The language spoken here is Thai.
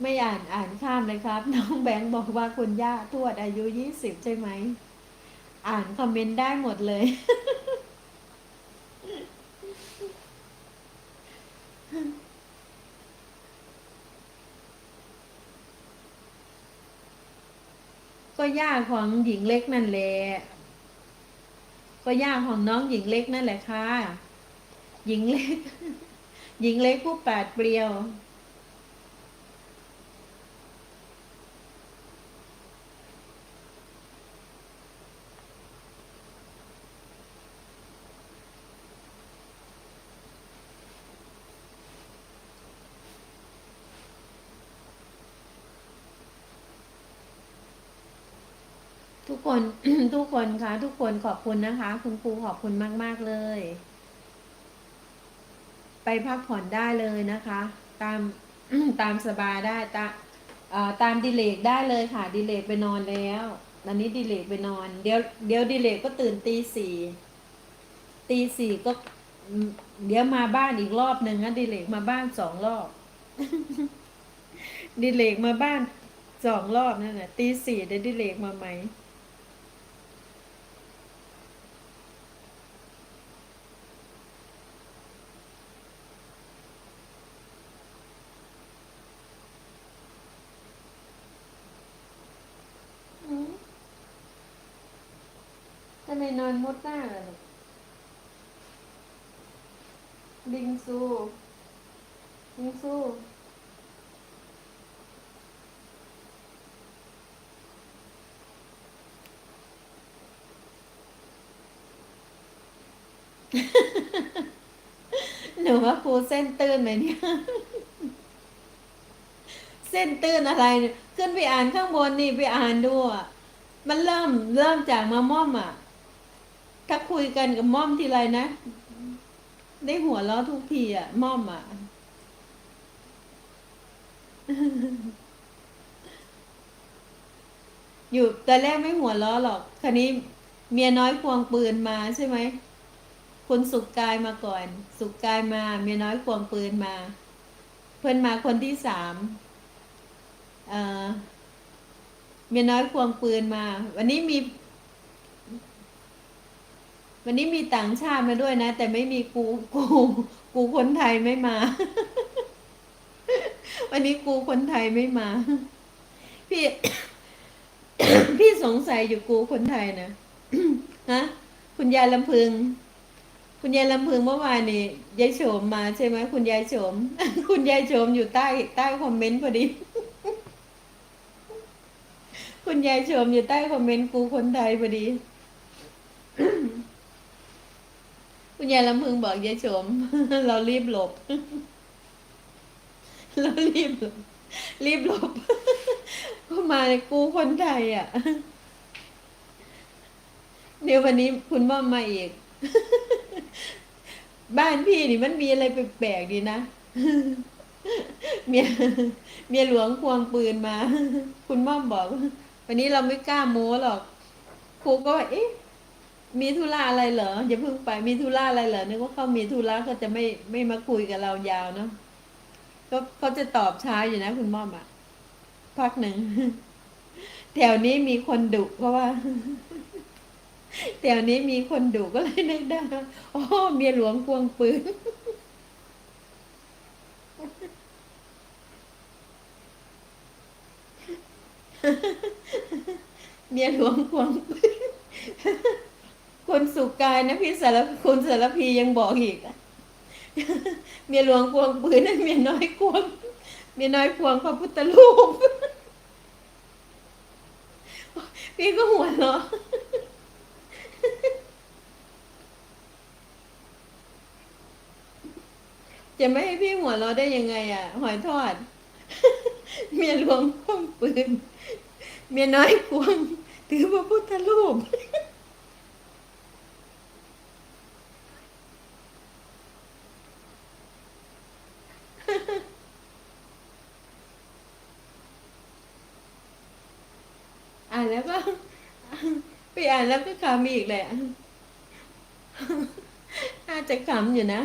ไม่อ่านอ่านข้ามเลยครับ น้องแบงค์บอกว่าคุณย่าทวดอายุยี่สิบใช่ไหม อ่านคอมเมนต์ได้หมดเลย ก็ย่าของหญิงเล็กนั่นแหละก็ย่าของน้องหญิงเล็กนั่นแหละค่ะ หญิงเล็ก หญิงเล็กผู้ปาดเปรียว ทุกคนทุกคนคะทุกคนขอบคุณนะคะ คุณครูขอบคุณมาก ๆ เลย ไปพักผ่อนได้เลยนะคะ ตามตามสบายได้ตาตามดิเลกได้เลยค่ะ ดิเลกไปนอนแล้วตอนนี้ดิเลกไปนอน เดี๋ยวเดี๋ยวดิเลกก็ตื่นตีสี่ตีสี่ก็ เดี๋ยวมาบ้านอีกรอบหนึ่งนะดิเลกมาบ้านสองรอบ ดิเลกมาบ้านสองรอบนั่นแหละตีสี่เดี๋ยวดิเลกมาใหม่ำไมนอนมุดหน้าล่ะลูกบิงซู บิงซู หนูว่าครูเส้นตื้นไหมเนี่ย เส้นตื้นอะไรเนี่ยขึ้นไปอ่านข้างบนนี่ไปอ่านดูอะ มันเริ่มเริ่มจากมาม่อมอะ ถ้าคุยกันกับม่อมทีไรนะ ได้หัวเราะทุกทีอะม่อมอะอยู่แต่แรกไม่หัวเราะหรอกคันนี้เมียน้อยควงปืนมาใช่ไหมคุณสุกกายมาก่อน สุกกายมา เมียน้อยควงปืนมา เพื่อนมาคนที่สามเออเมียน้อยควงปืนมา วันนี้มี วันนี้มีต่างชาติมาด้วยนะ แต่ไม่มีกูกู กูคนไทยไม่มา วันนี้กูคนไทยไม่มา พี่ พี่สงสัยอยู่กูคนไทยนะฮะคุณยายลำพึง คุณยายลำพึงเมื่อวานนี่ยายโฉมมาใช่ไหมคุณยายโฉมคุณยายโฉมอยู่ใต้ใต้คอมเมนต์พอดีคุณยายโฉมอยู่ใต้คอมเมนต์กูคนไทยพอดี คุณยายลำพึงบอกยายโฉมเรารีบหลบ เรารีบหลบ รีบหลบ ก็มาในกูคนไทยอะ เดี๋ยววันนี้คุณม่อมมาอีก บ้านพี่นี่มันมีอะไรแปลกๆดีนะ เมียเมียหลวงควงปืนมา คุณม่อมบอก วันนี้เราไม่กล้าโม้หรอกครูก็ว่าเอ๊ะ มีธุระอะไรเหรออย่าเพิ่งไปมีธุระอะไรเหรอนึกว่าเขามีธุระเขาจะไม่ไม่มาคุยกับเรายาวเนาะก็เขาจะตอบช้าอยู่นะ คุณม่อมอะพักหนึ่งแถวนี้มีคนดุเพราะว่าแถวนี้มีคนดุก็เลยนึกได้โอ้เมียหลวงควงปืนเมียหลวงควงปืน คนสุกกายนะพี่สารคุณสารพียังบอกอีกเมียหลวงควงปืนเมียน้อยควงเมียน้อยควงพระพุทธรูปพี่ก็หัวเราะจะไม่ให้พี่หัวเราะได้ยังไงอะ หอยทอด เมียหลวงควงปืน เมียน้อยควงถือพระพุทธรูป อ่านแล้วก็ไปอ่านแล้วก็ขำอีกแหละน่าจะขำอยู่นะ